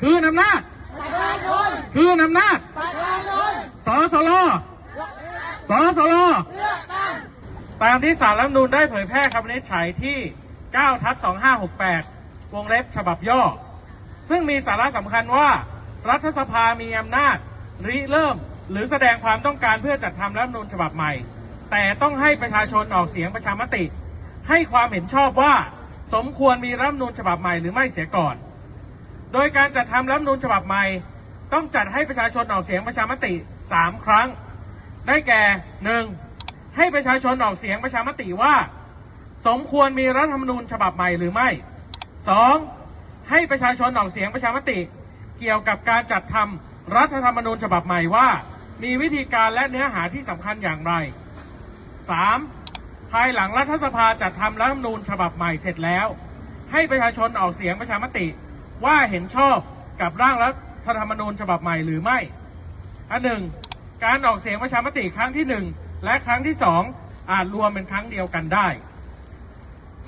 คืนอำนาจประชาชนคืนอำนาจประชาชนสสลสสลเลือกตั้งตามที่สารรัฐธรรมนูญได้เผยแพร่คำวินิจฉัยที่ 9 ทับ 2568 วงเล็บฉบับย่อ ซึ่งมีสาระสำคัญว่า รัฐสภามีอำนาจ ริเริ่มหรือแสดงความต้องการเพื่อจัดทำรัฐธรรมนูญฉบับใหม่ แต่ต้องให้ประชาชนออกเสียงประชามติ ให้ความเห็นชอบว่า สมควรมีรัฐธรรมนูญฉบับใหม่หรือไม่เสียก่อน โดยการจัดทำรัฐธรรมนูญฉบับใหม่ ต้องจัดให้ประชาชนออกเสียงประชามติ 3 ครั้ง ได้แก่ 1. ให้ประชาชนออกเสียงประชามติว่า สมควรมีรัฐธรรมนูญฉบับใหม่หรือไม่ 2. ให้ประชาชนออกเสียงประชามติ เกี่ยวกับการจัดทำรัฐธรรมนูญฉบับใหม่ว่า มีวิธีการและเนื้อหาที่สำคัญอย่างไร 3. ภายหลังรัฐสภาจัดทำรัฐธรรมนูญฉบับใหม่เสร็จแล้ว ให้ประชาชนออกเสียงประชามติ ว่าเห็นชอบกับร่างรัฐธรรมนูญฉบับใหม่หรือไม่ อันหนึ่ง การออกเสียงประชามติครั้งที่หนึ่งและครั้งที่สองอาจรวมเป็นครั้งเดียวกันได้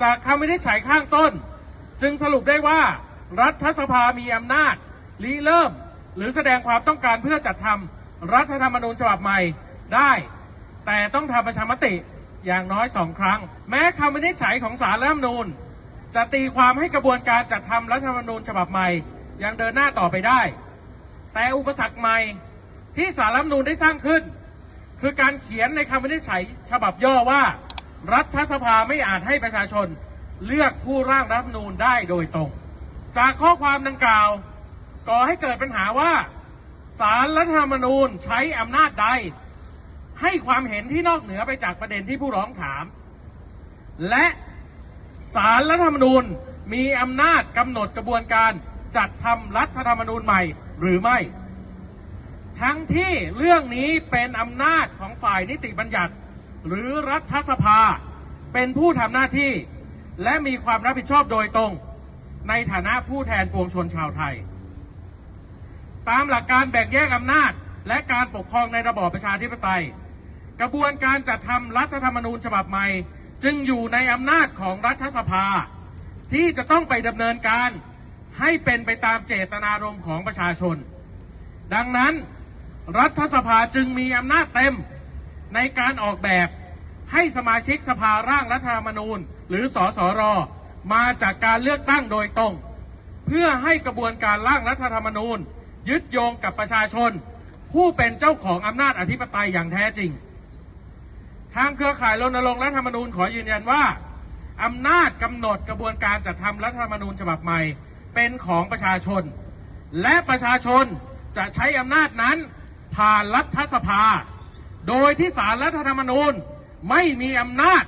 จากคำวินิจฉัยข้างต้น จึงสรุปได้ว่ารัฐสภามีอำนาจริเริ่มหรือแสดงความต้องการเพื่อจัดทำรัฐธรรมนูญฉบับใหม่ได้ แต่ต้องทำประชามติอย่างน้อยสองครั้ง แม้คำวินิจฉัยของศาลรัฐธรรมนูญ จะตีความให้กระบวนการจัดทำรัฐธรรมนูญฉบับใหม่ ยังเดินหน้าต่อไปได้ แต่อุปสรรคใหม่ที่สารรัฐธรรมนูญได้สร้างขึ้น คือการเขียนในคำวินิจฉัยฉบับย่อว่า รัฐสภาไม่อาจให้ประชาชนเลือกผู้ร่างรัฐธรรมนูญได้โดยตรง จากข้อความดังกล่าวก่อให้เกิดปัญหาว่าสารรัฐธรรมนูญใช้อำนาจใด ให้ความเห็นที่นอกเหนือไปจากประเด็นที่ผู้ร้องถาม และ สารรัฐธรรมนูญมีอำนาจกำหนดกระบวนการจัดทำรัฐธรรมนูญใหม่หรือไม่ ทั้งที่เรื่องนี้เป็นอำนาจของฝ่ายนิติบัญญัติ หรือรัฐสภา เป็นผู้ทำหน้าที่ และมีความรับผิดชอบโดยตรง ในฐานะผู้แทนปวงชนชาวไทย ตามหลักการแบ่งแยกอำนาจและการปกครองในระบอบประชาธิปไตย กระบวนการจัดทำรัฐธรรมนูญฉบับใหม่ จึงอยู่ในอำนาจของรัฐสภา ที่จะต้องไปดำเนินการให้เป็นไปตามเจตนารมณ์ของประชาชน ดังนั้นรัฐสภาจึงมีอำนาจเต็มในการออกแบบให้สมาชิกสภาร่างรัฐธรรมนูญ หรือสสรมาจากการเลือกตั้งโดยตรง เพื่อให้กระบวนการร่างรัฐธรรมนูญ ยึดโยงกับประชาชน ผู้เป็นเจ้าของอำนาจอธิปไตยอย่างแท้จริง ทางเครือข่ายรณรงค์รัฐธรรมนูญขอยืนยันว่าอำนาจกำหนดกระบวนการจัดทำรัฐธรรมนูญฉบับใหม่ เป็นของประชาชน และประชาชนจะใช้อำนาจนั้นผ่านรัฐสภา โดยที่สารรัฐธรรมนูญไม่มีอำนาจ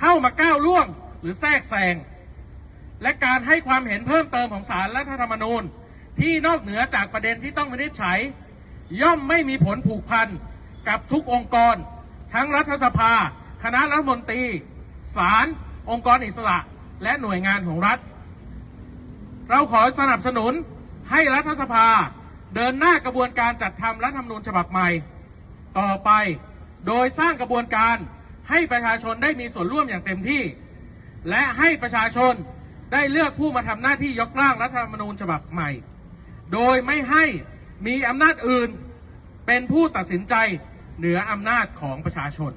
เข้ามาก้าวล่วงหรือแทรกแซงและการให้ความเห็นเพิ่มเติมของสารรัฐธรรมนูญ ที่นอกเหนือจากประเด็นที่ต้องวินิจฉัย ย่อมไม่มีผลผูกพันกับทุกองค์กร ทั้งรัฐสภา คณะรัฐมนตรีศาลองค์กรอิสระ และหน่วยงานของรัฐ เราขอสนับสนุนให้รัฐสภาเดินหน้ากระบวนการจัดทำรัฐธรรมนูญฉบับใหม่ ต่อไปโดยสร้างกระบวนการให้ประชาชนได้มีส่วนร่วมอย่างเต็มที่ และให้ประชาชนได้เลือกผู้มาทำหน้าที่ยกร่างรัฐธรรมนูญฉบับใหม่ โดยไม่ให้มีอำนาจอื่นเป็นผู้ตัดสินใจ เหนืออำนาจของประชาชน